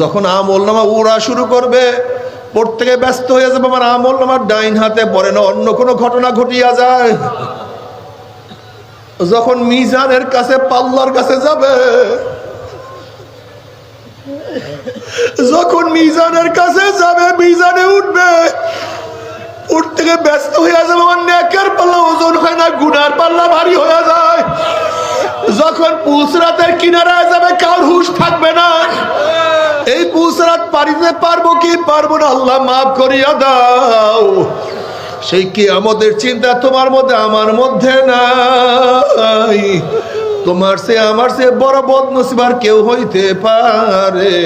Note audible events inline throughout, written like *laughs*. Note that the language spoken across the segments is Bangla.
যখন আমল নামা উড়া শুরু করবে, প্রত্যেকে ব্যস্ত হয়ে যাবে আমার আমল নামার ডাইন হাতে পড়ে না, অন্য কোনো ঘটনা ঘটিয়া যায়। যখন মিজানের কাছে, পাল্লার কাছে যাবে, যখন মিজানের কাছে যাবে, মিজানে উঠবে উঠ থেকে ব্যস্ত হয়ে যাবে আমার নেকের পাল্লা ওজন হয় না, গুনার পাল্লা ভারী হয়ে যায়। যখন পুলসরাতের কিনারায় যাবে কার হুশ থাকবে না। পারিতে পারব কি পারব না, আল্লাহ মাফ করিয়া দাও। সেই কি আমাদের চিন্তা তোমার মধ্যে আমার মধ্যে নাই। তোমার সে আমার সে বড় বদনসিবার কেউ হইতে পারে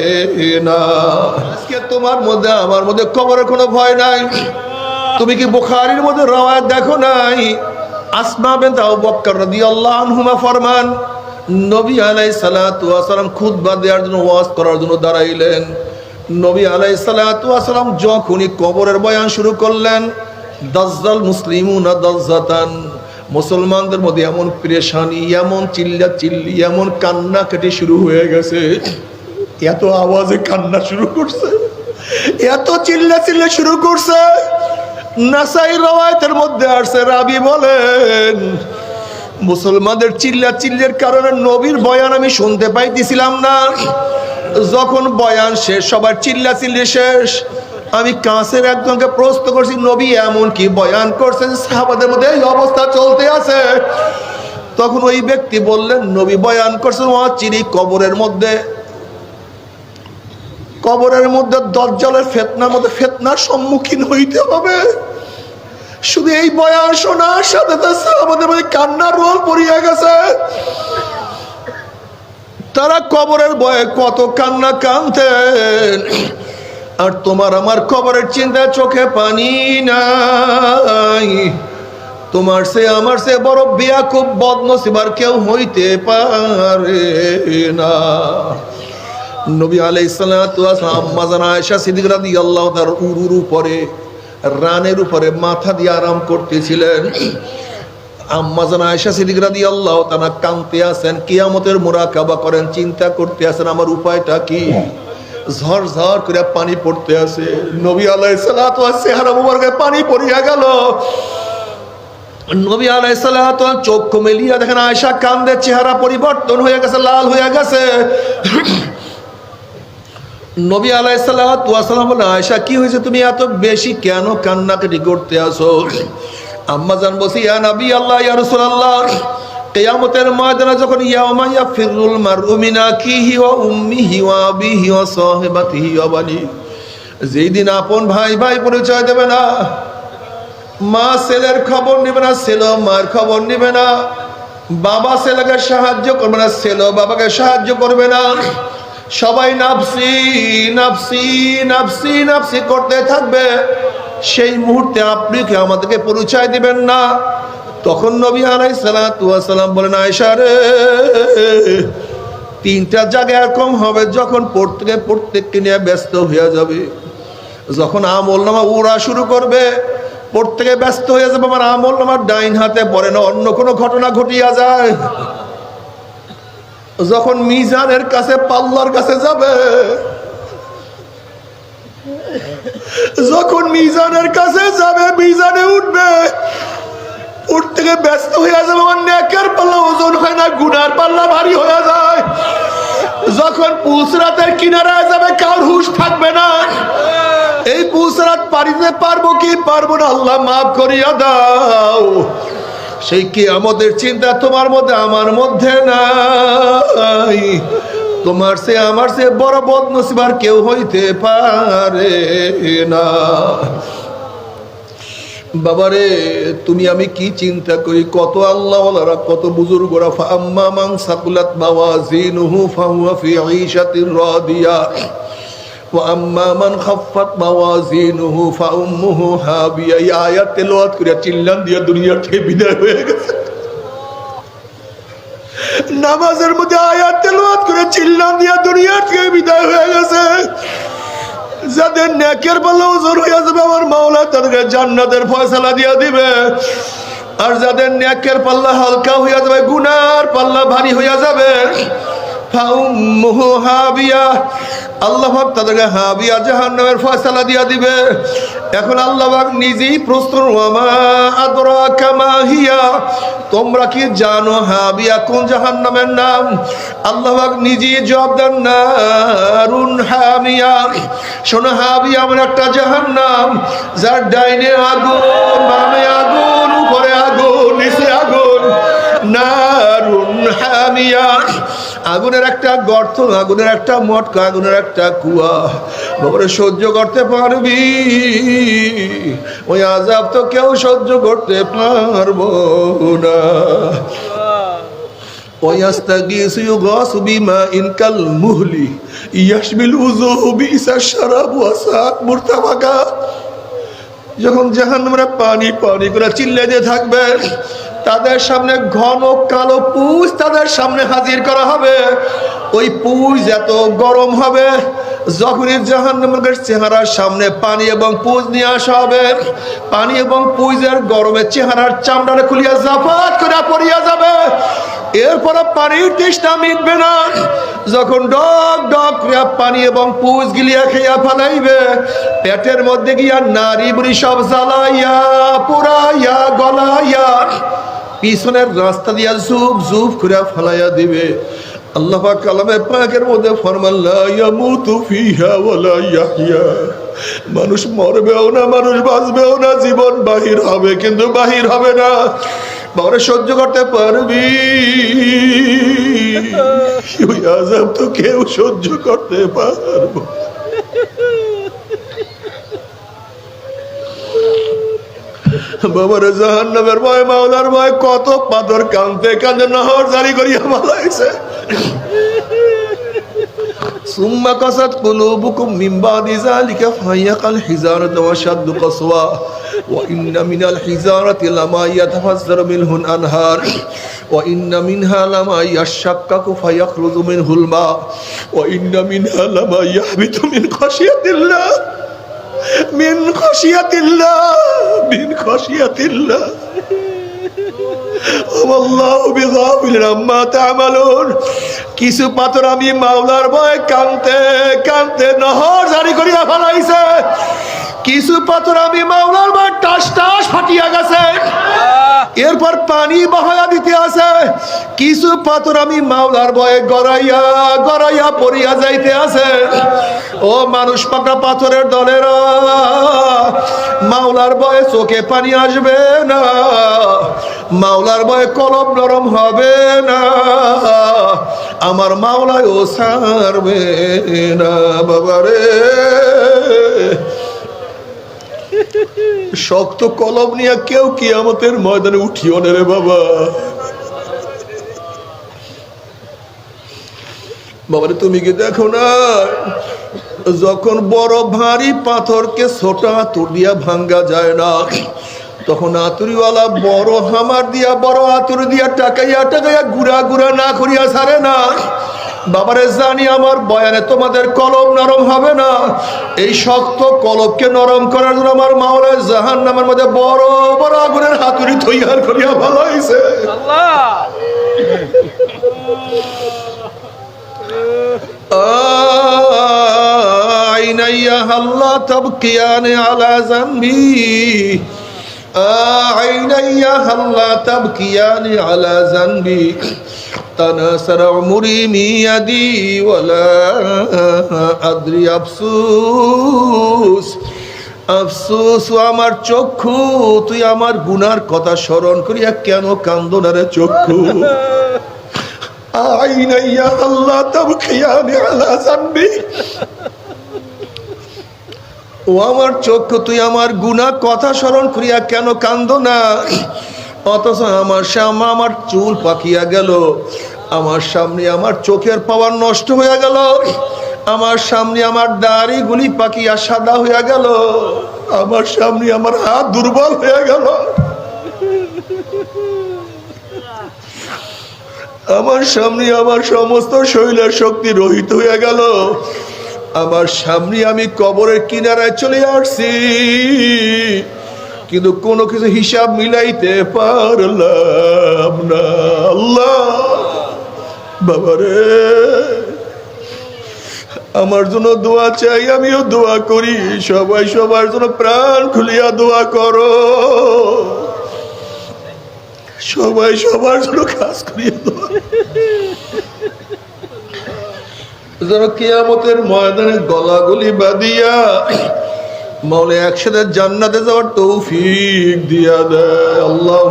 না। আজকে তোমার মধ্যে, আমার মধ্যে কবরের কোনো ভয় নাই। তুমি কি বুখারীর মধ্যে রওয়ায়াত দেখো নাই? আসমা বিনত আবু বকর রাদিয়াল্লাহু আনহুমা ফরমান, নবী আলাইহিস সালাতু ওয়াস সালাম খুতবা দেওয়ার জন্য ওয়াজ করার জন্য দাঁড়াইলেন। নবী ওয়াস সালাম যখনই কবরের বয়ান শুরু করলেন, দাজ্জাল মুসলিমুনা দাজ্জাতান, মুসলমানদের মধ্যে এমন পেরেশানি, এমন চিল্লা চিল্লি এমন কান্না কেটে শুরু হয়ে গেছে। এত আওয়াজে কান্না শুরু করছে, এত চিল্লা চিল্লা শুরু করছে। নাসাই রওয়ায়তের মধ্যে আসছে, রাবি বলেন, মুসলমানদের চিল্লা চিল্লের কারণে নবীর বয়ান আমি শুনতে পাইতেছিলাম না। যখন বয়ান শেষ, সবার চিল্লা চিল্লি শেষ। আমি কাছের একজনকে প্রশ্ন করছি, নবী, এমন কি বয়ান করছেন? সাহাবাদের মধ্যে এই অবস্থা চলতে আছে? তখন ওই ব্যক্তি বললেন, নবী বয়ান করছেন ও চিনি কবরের মধ্যে। কবরের মধ্যে দজ্জালের ফেতনার মধ্যে ফেতনার সম্মুখীন হইতে হবে। শুধু এই বয়ান শোনার সাথে আমাদের মধ্যে কান্নার রোল পড়িয়া গেছে। তারা কবরের বয়ে কত কান্না কানতেন আর তোমার আমার কবরের চিন্তা চোখে পানি নাই। তোমার সে আমার সে বড় বিয়া খুব বদনসিবার কেউ হইতে পারে না। নবী আলাইসালাম আম্মাজান আয়েশা সিদ্দিক রাদিয়াল্লাহু তার উরুর উপরে, রানের উপরে মাথা দিয়ে আরাম করতেছিলেন। তাআলা কাঁদতে আছেন, কিয়ামতের করেন, চিন্তা করতে আছেন, আমার উপায়টা কি? পানি পড়তে নবী চেহারা পানি পড়িয়া গেল। নবী চোখ মেলিয়া দেখেন আয়েশা কান্দের চেহারা পরিবর্তন হয়ে গেছে, লাল হয়ে গেছে। নবী আলাইসাল্লাম বলে আয়সা কি হয়েছে তুমি এত বেশি কেন কান্নাকাটি করতে আসো আম্মা জান ইয়া নবী আল্লাহ, ইয়া রাসূলুল্লাহ, কিয়ামতের ময়দানে যখন ইয়াউমা ইয়াফিরুল মারউ মিন আখিহি ওয়া উম্মিহি ওয়া আবিহি ওয়া সাহিবাতিহি ওয়া বানি যেই দিন আপন ভাই ভাই পরিচয় দেবে না, মা ছেলের খবর নেবে না, ছেলে মার খবর নেবে না, বাবা ছেলেকে সাহায্য করবে না, ছেলে বাবাকে সাহায্য করবে না। সবাই নাফসি নাফসি নাফসি নাফসি করতে থাকবে। সেই মুহূর্তে আপনি কি আমাদেরকে পরিচয় দিবেন না। তখন নবী আলাই সালাম বলেন আয়সা রে, তিনটা জায়গা এরকম হবে যখন প্রত্যেকে প্রত্যেককে নিয়ে ব্যস্ত হয়ে যাবে। যখন আমল নামা উড়া শুরু করবে, প্রত্যেকে ব্যস্ত হয়ে যাবে, আমার আমল নামার ডাইন হাতে পড়ে না, অন্য কোনো ঘটনা ঘটিয়া যায়। যখন মিজানের কাছে, পাল্লার কাছে যাবে যখন মিজানের কাছে যাবে, মিজানে উঠবে। ব্যস্ত হয়ে যাবে নেকের পাল্লা ওজন হয় না, গুনার পাল্লা ভারী হয়ে যায়। যখন পুলসরাতের কিনারায় যাবে কার হুশ থাকবে না। এই পুলসরাত পারিতে পারব কি পারব না, আল্লাহ মাফ করিয়া দাও। সেই কি আমাদের চিন্তা তোমার মধ্যে, আমার মধ্যে নাই। তোমার সে আমার সে বড় বদনসিবার কেউ হইতে পারে না। বাবারে, তুমি আমি কি চিন্তা করি? কত আল্লাহ কত বুজুর্গরা ফি আম্মা মান চিল্লান দিয়া দুনিয়া থেকে বিদায় হয়ে গেছে। নামাজের মধ্যে আয়াত তেলবাদ করে চিল্লান দিয়ে দুনিয়ার থেকে বিদায় হয়ে গেছে। যাদের নেকের পাল্লা ওজন হয়ে যাবে, আমার মাওলা তাদেরকে জান্নাতের ফয়সালা দিয়া দিবে। আর যাদের নেকের পাল্লা হালকা হইয়া যাবে, গুনার পাল্লা ভারী হইয়া যাবে। আল্লাহ তাদেরকে হাবিয়া জাহান্নামের ফয়সালা দিয়া দিবে। এখন আল্লাহ নিজেই প্রশ্ন, ওয়ামা আদরা কামা তোমরা কি জানো হাবিয়া কোন জাহান্নামের নাম? আল্লাহ পাক নিজেই জবাব দেন, নারুন হামিয়া। শোনো, হাবিয়া এমন একটা জাহান্নাম যার ডাইনে আগুন, বামে আগুন, উপরে আগুন, নিচে আগুন। নারুন হামিয়া আগুনের একটা গর্ত আগুনের একটা মটকা আগুনের একটা কুয়া বাবারে সহ্য করতে পারবি ওই আজাব তো কেউ সহ্য করতে পারবো না ويستغيث يغاث بماء كالمهل يشبه الوجوه بئس الشراب وساءت مرتفقا যখন জাহান্নামরা পানি পানি করে চিল্লে দিয়ে থাকবে তাদের সামনে ঘন কালো পুষ তাদের সামনে হাজির করা হবে। ওই পুজ এত গরম হবে, যখনই জাহান্নামের চেহারার সামনে পানি এবং পুজ নিয়ে আসা হবে, পানি এবং পুজের গরমে চেহারার চামড়াটা খুলিয়া জাফাত করে পড়িয়া যাবে। এরপরে পানির তৃষ্ণা মিটবে না। যখন ডক ডক পানি এবং পুজ গিলিয়া খেয়া ফেলাইবে, পেটের মধ্যে গিয়া নারী বুড়ি সব জ্বালাইয়া, পুরাইয়া, গলাইয়া পিছনের রাস্তা দিয়া জুপ জুপ করে ফেলাইয়া দিবে। আল্লাহ কালামে পাকের মধ্যে ফরমাল্লা ইয়ামুতু ফিহা ওয়ালা ইয়াহইয়া। মানুষ মরবেও না, মানুষ বাঁচবেও না, জীবন বাহির হবে, কিন্তু বাহির হবে না। বাবারে সহ্য করতে পারবি। ওই আজাব তো কেউ সহ্য করতে পারব বাবার জাহান নামের ভয়, মাওলার ভয়, কত পাথর কানতে কান্দে নহর জারি করিয়া মালাইছে। ثم قست قلوبكم من بعد ذلك فهي كالحجارة وشد قسوة وإن من الحجارة لما يتفجر منه الأنهار وإن منها لما يشقق فيخرج منه الماء وإن منها لما يهبط من خشية الله من خشية الله من خشية الله কিছু পাথর আমি মাওলার ভয় কানতে কানতে নহর জারি করিয়া ফেলাইছে। কিছু পাথর আমি মাওলার ভয় টাস টাস ফাটিয়া গেছে। এরপর পানি বহায়া দিতে আছে। কিছু পাথর আমি মাওলার ভয়ে গড়াইয়া গড়াইয়া পড়িয়া যাইতে আছে। ও মানুষ পাকা পাথরের দলেরা মাওলার বয়ে চোখে পানি আসবে না। মাওলার ভয়ে কলম নরম হবে না। আমার মাওলায় ও সারবে না বাবারে। শক্ত কলম নিয়ে কেউ কিয়ামতের ময়দানে উঠিও না রে বাবা। বাবারে, তুমি কি দেখো না? যখন বড় ভারী পাথরকে ছোট আতুর দিয়া ভাঙ্গা যায় না, তখন আতুরিওয়ালা বড় হামার দিয়া, বড় আতুর দিয়া টাকাইয়া টাকাইয়া গুড়া গুড়া না করিয়া সারে না। বাবারে জানি আমার বয়ানে তোমাদের কলম নরম হবে না এই শক্ত কলমকে নরম করার জন্য আমার মাওলা জাহান নামের মধ্যে বড় বড় আগুনের হাতুড়ি তৈয়ার করিয়া ভালো হয়েছে আইনাইয়া আল্লাহ তবকিয়ানে আলা জানবি عيني هلا تبكيان على ذنبي تناثر عمري من يدي ولا أدري أفسوس আফসোস ও আমার চক্ষু তুই আমার গুনার কথা স্মরণ করিয়া কেন কান্দনারে চক্ষু *laughs* আইনাইয়া আল্লাহ তাবকিয়ানি আলা জানবি ও আমার চক্ষু, তুই আমার গুনা কথা স্মরণ করিয়া কেন কান্দ না? অথচ আমার সামনে আমার চুল পাকিয়া গেল। আমার সামনে আমার চোখের পাওয়ার নষ্ট হয়ে গেল। আমার সামনে আমার দাড়িগুলি পাকিয়া সাদা হয়ে গেল। আমার সামনে আমার হাত দুর্বল হয়ে গেল। আমার সামনে আমার সমস্ত শৈলের শক্তি রহিত হয়ে গেল। আমার সামনে আমি কবরের কিনারায় চলে আসছি। কিন্তু কোনো কিছু হিসাব মিলাইতে পারলাম না। আল্লাহ বাবারে আমার জন্য দোয়া চাই, আমিও দোয়া করি। সবাই সবার জন্য প্রাণ খুলিয়া দোয়া করো। সবাই সবার জন্য কাজ করিয়া দোয়া যেন কিয়ামতের ময়দানে গলাগুলি বাদিয়া মাওলে একসাথে জান্নাতে যাওয়ার তৌফিক দিয়া দেয়। আল্লাহ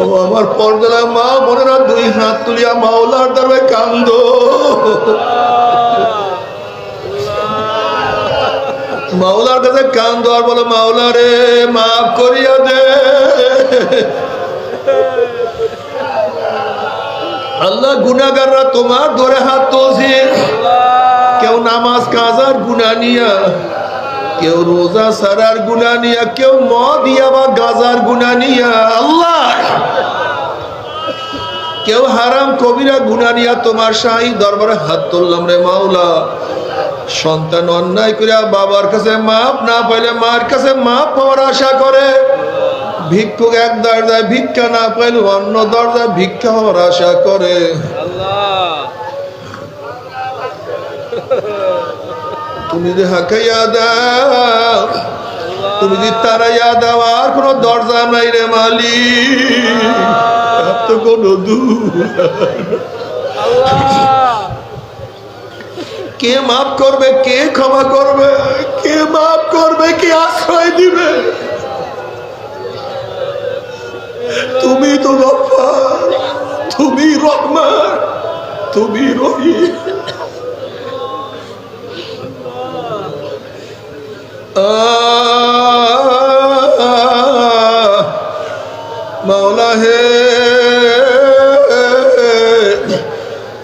ও আমার পর্দালা মা বোনেরা, দুই হাত তুলিয়া মাওলার দরবে কান্দ। মাওলার কাছে কান্দ আর বলো, মাওলা রে, মাফ করিয়া দে। আল্লাহ গুনাগাররা তোমার ধরে হাত তুলছি। কেউ নামাজ কাজার গুনা নিয়া কেউ রোজা সারার গুনা নিয়া কেউ মদ ইয়া বা গাজার গুনা নিয়া। আল্লাহ! কেউ হারাম কবিরা গুনা নিয়া তোমার শাহী দরবারে হাত তুললাম রে মাওলা। সন্তান অন্যায় করিয়া বাবার কাছে মাপ না পাইলে মার কাছে মাপ পাওয়ার আশা করে। ভিক্ষুক এক দরজায় ভিক্ষা না পাইলে অন্য দরজায় ভিক্ষা হওয়ার আশা করে। তুমি যদি হাকাইয়া দাও তুমি যদি তারাইয়া দাও আর কোনো দরজা নাই রে মালি তো কোনো দূর কে মাফ করবে কে ক্ষমা করবে কে মাফ করবে কে আশ্রয় দিবে? তুমি তো গফার তুমি রহমান, তুমি রহিম। মাওলা হে,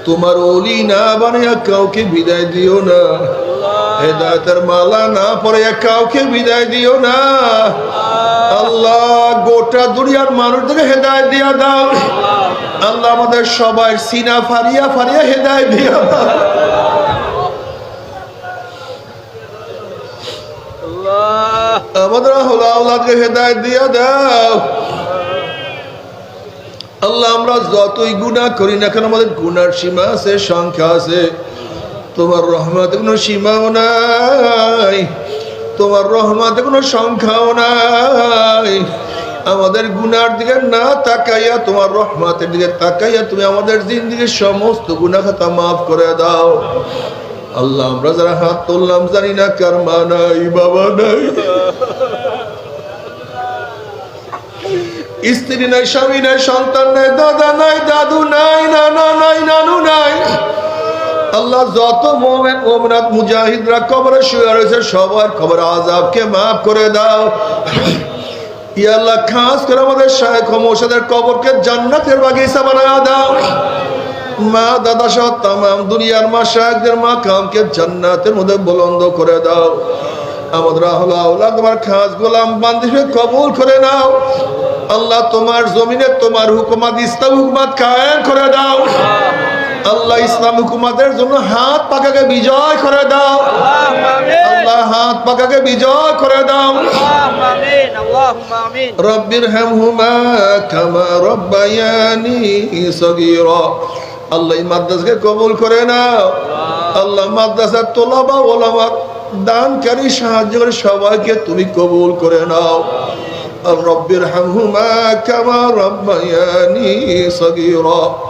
তোমার অলি না বানিয়া কাউকে বিদায় দিও না। হেদায়তের মালা না পরে কাউকে বিদায় দিও না। আল্লাহ গোটা দুনিয়ার মানুষদেরকে হেদায় দিয়া দাও। আল্লাহ আমাদের সবাই সিনা ফারিয়া ফারিয়া হেদায় দিয়া দাও। আমাদের হলো আল্লাহকে হেদায় দিয়া দাও। আল্লাহ আমরা যতই গুণা করি না কেন আমাদের গুনার সীমা আছে সংখ্যা আছে। তোমার রহমতে কোনো সীমাও নাই। তোমার রহমতে কোনো সংখ্যাও নাই। আমাদের গুনার দিকে না তাকাইয়া, তোমার রহমতের দিকে তাকাইয়া তুমি আমাদের জিন্দিগির সমস্ত গুণা খাতা মাফ করে দাও। আল্লাহ, আমরা যারা হাত তুললাম জানি না কার মা নাই, বাবা নাই। স্ত্রী নাই, স্বামী নাই, সন্তান নাই, দাদা নাই, দাদু নাই, নানা নাই, নানু নাই। আল্লাহ যত মোমেন মোমনাথ মুজাহিদরা কবরে শুয়ে রয়েছে, সবার খবর আজাবকে মাফ করে দাও। ইয়া আল্লাহ খাস করে আমাদের শায়েখ মোর্শেদের কবরকে জান্নাতের বাগিচা বানায় দাও। মা, দাদা সহ তাম দুনিয়ার মা শাহেকদের মা কামকে জান্নাতের মধ্যে বুলন্দ করে দাও। আমাদের হলো আল্লাহ তোমার খাস গোলাম বান্দিকে কবুল করে নাও। আল্লাহ তোমার জমিনে তোমার হুকুমাত ইস্তা হুকুমাত কায়েম করে দাও। আল্লাহ ইসলাম হুকুমাতের জন্য হাত পাকাকে বিজয় করে দাও। আল্লাহ হাত পাকাকে বিজয় করে দাও। রব্বির হেমহুমা কামা রব্বায়ানি সগীরা। আল্লাহ মাদ্রাসাকে কবুল করে নাও। আল্লাহ মাদ্রাসার তোলাবা ওলামা দানকারী সাহায্য করে সবাইকে তুমি কবুল করে নাও। রব্বির হামহুমা কামা রব্বায়ানি সগীরা।